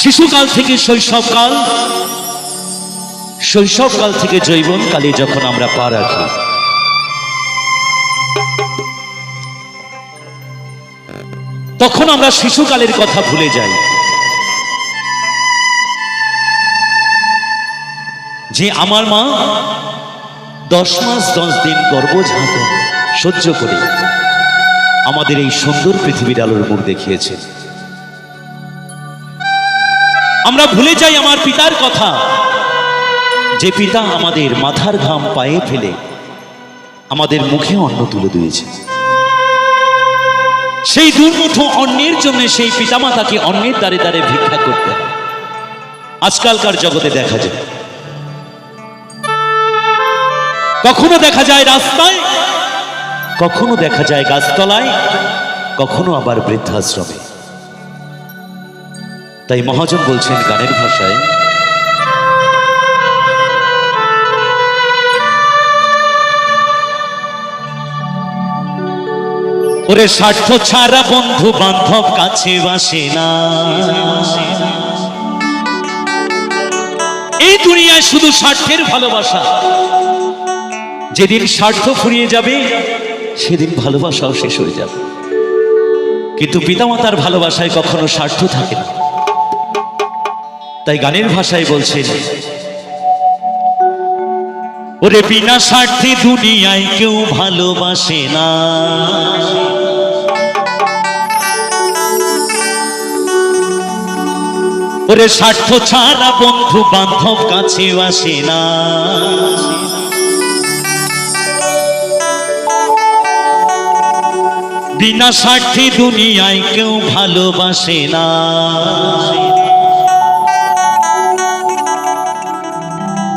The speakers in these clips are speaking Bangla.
শিশুকাল থেকে শৈশবকাল শৈশবকাল থেকে যৌবনকালে যখন আমরা পা রাখি। তখন আমরা শিশুকালের কথা ভুলে যাই। যে আমার মা দশ মাস দশ দিন গর্ভধারণ সহ্য করে আমাদের এই সুন্দর পৃথিবীর আলোর মুখ দেখিয়েছে। আমরা ভুলে যাই আমার পিতার কথা। যে পিতা আমাদের মাথার ঘাম পায়ে ফেলে, আমাদের মুখে অন্ন তুলে দিয়েছে। সেই দুর্মুঠো অন্যের জন্য সেই পিতামাতাকে অন্যের দ্বারে দ্বারে ভিক্ষা করতে আজকালকার জগতে দেখা যায়। কখনো দেখা যায় রাস্তায়, কখনো দেখা যায় গাছতলায়, কখনো আবার বৃদ্ধাশ্রমে। তাই মহাজন বলছেন গানের ভাষায়, ওরে স্বার্থ ছাড়া বন্ধু বান্ধব কাছে বাসে না। এই দুনিয়ায় শুধু স্বার্থের ভালোবাসা। যেদিন স্বার্থ ফুরিয়ে যাবে, সেদিন ভালোবাসাও শেষ হয়ে যাবে। কিন্তু পিতামাতার ভালোবাসায় কখনো স্বার্থ থাকে না। তাই গানের ভাষায় বলছেন, ওরে বিনা স্বার্থে দুনিয়ায় কেউ ভালোবাসে না। ওরে স্বার্থ ছাড়া বন্ধু বান্ধব কাছে আসে না। বিনা স্বার্থে দুনিয়ায় কেউ ভালোবাসে না।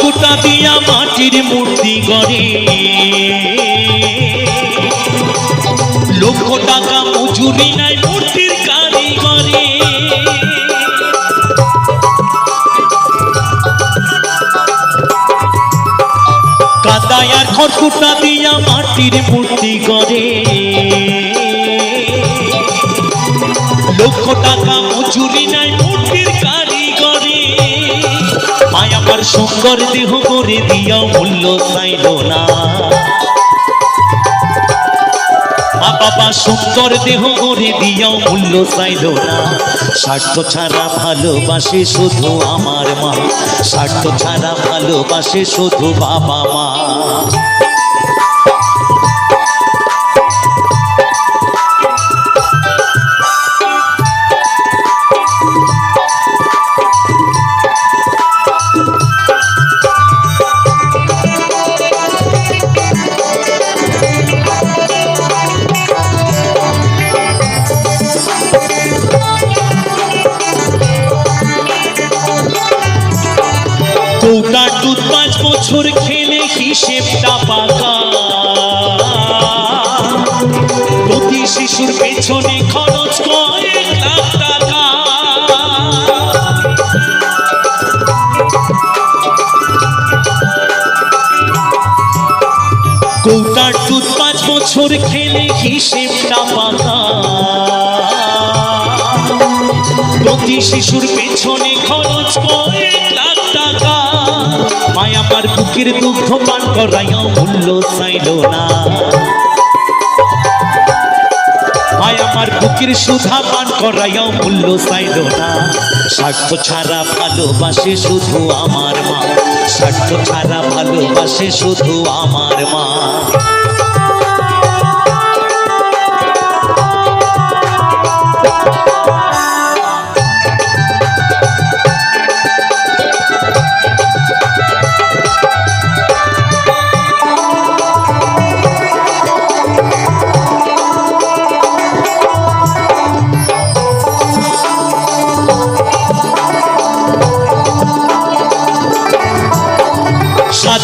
খড়কুটা দিয়া মাটির মূর্তি গড়ে। লক্ষ টাকা মজুরি নাই মূর্তির কারিগরে। কাদায় আর খড়কুটা দিয়া মাটির মূর্তি গড়ে। লক্ষ টাকা মজুরি নাই মূর্তির মায় আমার সুন্দর দেহ করে দিয়াও মূল্য চাইল না। মা বাবা সুন্দর দেহ করে দিয়াও মূল্য চাইল না। স্বার্থ ছাড়া ভালোবাসে শুধু আমার মা। স্বার্থ ছাড়া ভালোবাসে শুধু বাবা মা। পেছনে খরচ কয়েক কৌটার দুধ পাঁচ বছর খেলে হিসেবটা পাতা। প্রতি শিশুর পেছনে খরচ কয়েক লাখ টাকা। মায়াবার বুকের দুঃখ পান করাইও মূল্য চাইল না। বুকের সুধা পান করাইও মূল্য চাইল না। স্বার্থ ছাড়া ভালোবাসে শুধু আমার মা। স্বার্থ ছাড়া ভালোবাসে শুধু আমার মা।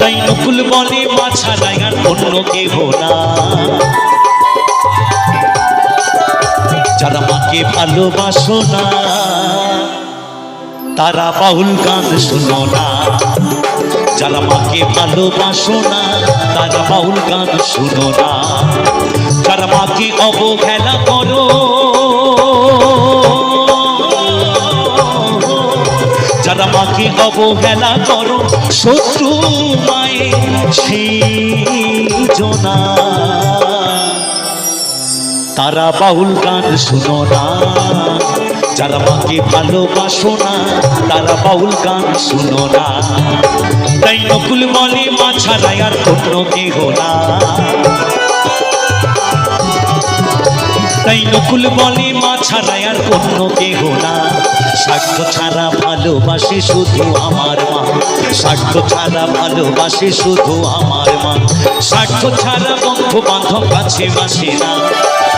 তাই নকুল বলে মাছা লাগান অন্য কেহ না। যারা মাকে ভালোবাসো না, তারা বাউল গান শুনো না। যারা মাকে ভালোবাসো না, তারা বাউল গান শুনো না। যারা মাকে অবহেলা মাকে অবহেলা করো? শত্রু মায়ে তারা বাউল গান শুনো না। যারা মাকে ভালোবাসো না, তারা বাউল গান শুনো না। তাই নকুল বলে মা ছাড়াই আর অন্য কেহ না। তাই নকুল বলে, মা ছাড়াই আর অন্য কেহ না। সাক্ষ ছাড়া ভালোবাসে শুধু আমার মা। সাক্ষ ছাড়া ভালোবাসে শুধু আমার মা। সাক্ষ ছাড়া বন্ধু বান্ধব কাছে বাসে না।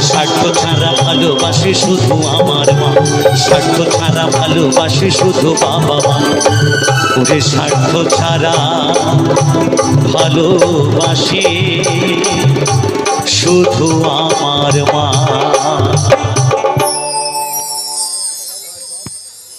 স্বার্থ ছাড়া ভালোবাসি শুধু আমার মা। স্বার্থ ছাড়া ভালোবাসি শুধু বাবা মা। ওরে স্বার্থ ছাড়া ভালোবাসি শুধু আমার মা।